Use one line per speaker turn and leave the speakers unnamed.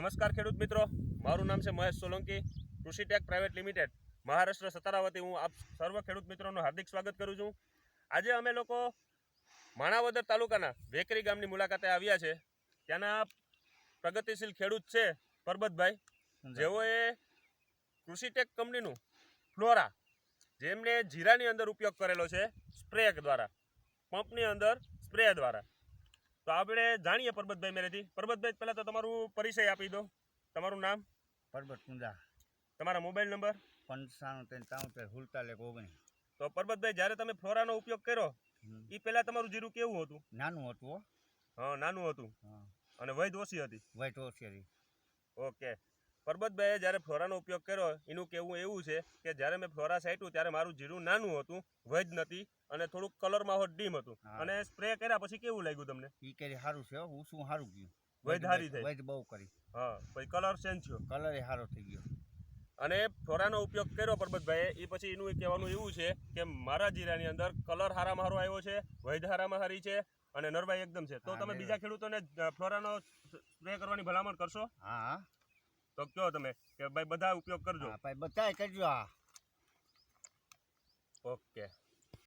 નમસ્કાર ખેડૂત મિત્રો. મારું નામ છે મહેશ સોલંકી કૃષિટેક પ્રાઇવેટ લિમિટેડ. મહારાષ્ટ્ર સતારાવતી હું આપ સર્વ ખેડૂત મિત્રોનું હાર્દિક સ્વાગત કરું છું. આજે અમે લોકો માણાવદર તાલુકાના વેકરી ગામની મુલાકાતે આવ્યા છે. ત્યાંના પ્રગતિશીલ ખેડૂત છે પરબતભાઈ. જેઓએ કૃષિટેક કંપનીનું ફ્લોરા જેમને જીરાની અંદર ઉપયોગ કરેલો છે સ્પ્રે દ્વારા પંપની અંદર સ્પ્રે દ્વારા. તો આપણે જાણીએ પરબતભાઈ મેરેથી પરબતભાઈ પહેલાં તો તમારું પરિચય આપી દો. તમારું નામ?
પરબત કુંડા
તમારા મોબાઈલ નંબર?
પંચાણું ત્રણ ત્રાણું હુલતાલેક ઓગણીસ
તો પરબતભાઈ જ્યારે તમે ફ્લોરાનો ઉપયોગ કર્યો એ પહેલાં તમારું જીરું કેવું હતું?
નાનું હતું હો.
નાનું હતું. અને વૈધ ઓછી હતી?
વૈદ ઓછી હતી.
ઓકે. પરબતભાઈએ જ્યારે ફ્લોરાનો ઉપયોગ કર્યો એનું કહેવું એવું છે કે જ્યારે મેં ફ્લોરા સાઈટું ત્યારે મારું જીરું નાનું હતું વજ નથી અને થોડુંક કલરમાં હોત ડીમ હતું. અને સ્પ્રે કર્યા પછી કેવું લાગ્યું તમને?
એ કરી સારું છે હું શું સારું ગયું?
હારી થઈ.
વજ બહુ કરી.
હા પછી કલર ચેન્જ થયો.
કલર એ સારો થઈ ગયો.
અને ફ્લોરાનો ઉપયોગ કર્યો પરબતભાઈએ એ પછી એનું કહેવાનું એવું છે કે મારા જીરાની અંદર કલર હારામાં હારો આવ્યો છે વૈધ હારામાં હારી છે અને નરવાઈ એકદમ છે. તો તમે બીજા ખેડૂતોને અ, ફ્લોરાનો સ્પ્રે કરવાની ભલામણ કરશો?
હા.
તો કયો તમે કે ભાઈ બધા ઉપયોગ કરજો.
ભાઈ બધા કરજો હા
ઓકે.